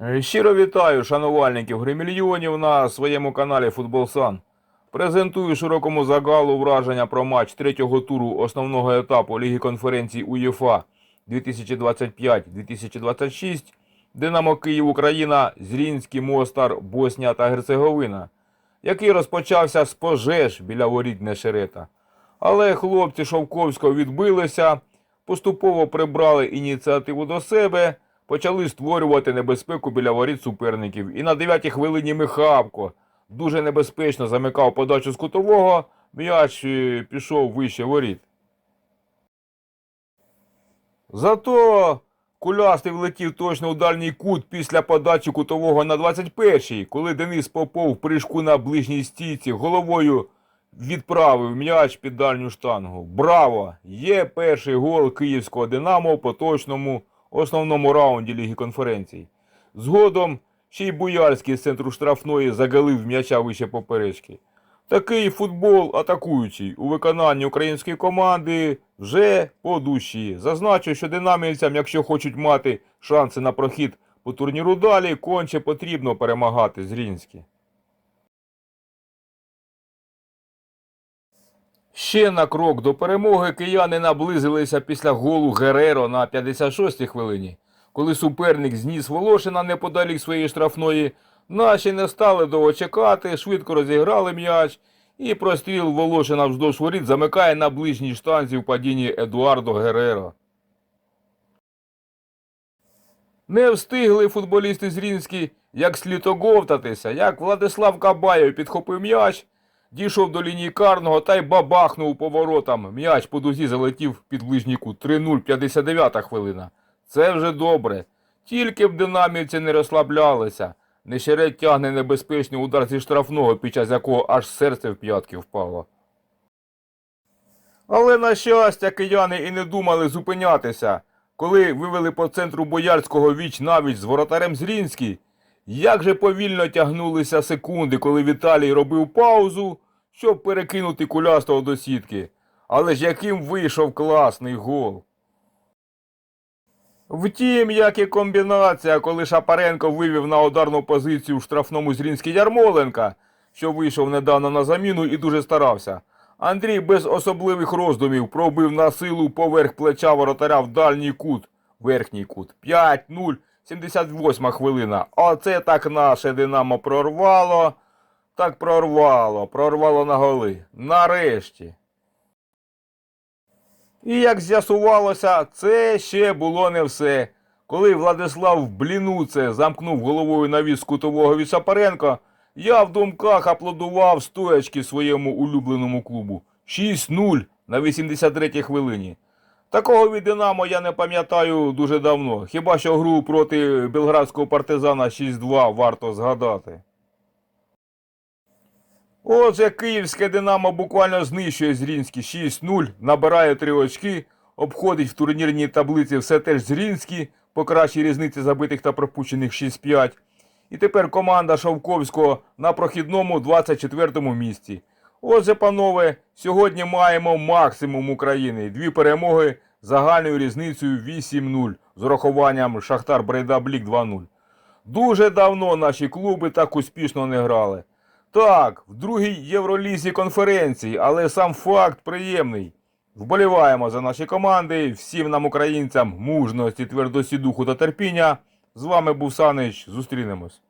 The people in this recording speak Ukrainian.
Е, Щиро вітаю шанувальників гримільйонів на своєму каналі Футбол Сан. Презентую широкому загалу враження про матч третього туру основного етапу Ліги конференцій УЄФА 2025-2026 Динамо Київ Україна, Зрінський Мостар, Боснія та Герцеговина, який розпочався з пожеж біля воріт Нешерета. Але хлопці Шовковського відбилися, поступово прибрали ініціативу до себе, почали створювати небезпеку біля воріт суперників. І на 9-й хвилині Михавко дуже небезпечно замикав подачу з кутового, м'яч е, пішов вище воріт. Зато Кулястий влетів точно у дальній кут після подачі кутового на 21-й, коли Денис Попов в прыжку на ближній стійці головою відправив м'яч під дальню штангу. Браво! Є перший гол київського Динамо в поточному основному раунді Ліги конференцій. Згодом ще й Буяльський з центру штрафної загалив м'яча вище поперечки. Такий футбол атакуючий у виконанні української команди вже по душі. Зазначу, що динамівцям, якщо хочуть мати шанси на прохід по турніру далі, конче потрібно перемагати Зрінські. Ще на крок до перемоги кияни наблизилися після голу Гереро на 56-й хвилині. Коли суперник зніс Волошина неподалік своєї штрафної, наші не стали довго чекати, швидко розіграли м'яч, і простріл Волошина вздовж воріт замикає на ближній штанзі в падінні Едуардо Гереро. Не встигли футболісти Зрінські як слід оговтатися, як Владислав Кабаєв підхопив м'яч, дійшов до лінії карного та й бабахнув поворотом. М'яч по дузі залетів під ближній кут. 3-0, 59 хвилина. Це вже добре. Тільки б динамівці не розслаблялися. Нещерет тягне небезпечний удар зі штрафного, під час якого аж серце в п'ятки впало. Але, на щастя, кияни і не думали зупинятися. Коли вивели по центру Боярського віч навіч з воротарем Зрінський, як же повільно тягнулися секунди, коли Віталій робив паузу, щоб перекинути кулястого до сітки. Але ж яким вийшов класний гол. Втім, як і комбінація, коли Шапаренко вивів на ударну позицію в штрафному Зрінський Ярмоленка, що вийшов недавно на заміну і дуже старався. Андрій без особливих роздумів пробив на силу поверх плеча воротаря в дальній кут, верхній кут. 5-0, 78 хвилина. Оце так наше Динамо прорвало. Так прорвало, прорвало на голи. Нарешті. І як з'ясувалося, це ще було не все. Коли Владислав Блінуце замкнув головою навіс кутового від Шапаренка, я в думках аплодував стоячки своєму улюбленому клубу. 6-0 на 83-й хвилині. Такого від Динамо я не пам'ятаю дуже давно. Хіба що гру проти белградського партизана 6-2 варто згадати. Отже, київське Динамо буквально знищує Зрінський 6-0, набирає 3 очки, обходить в турнірній таблиці все теж Зрінський, по кращій різниці забитих та пропущених 6-5. І тепер команда Шовковського на прохідному 24-му місці. Отже, панове, сьогодні маємо максимум України. Дві перемоги загальною різницею 8-0 з урахуванням Шахтар Брейда Блік 2-0. Дуже давно наші клуби так успішно не грали. Так, в другій Євролізі конференції, але сам факт приємний. Вболіваємо за наші команди, всім нам, українцям, мужності, твердості духу та терпіння. З вами був Санич. Зустрінемось.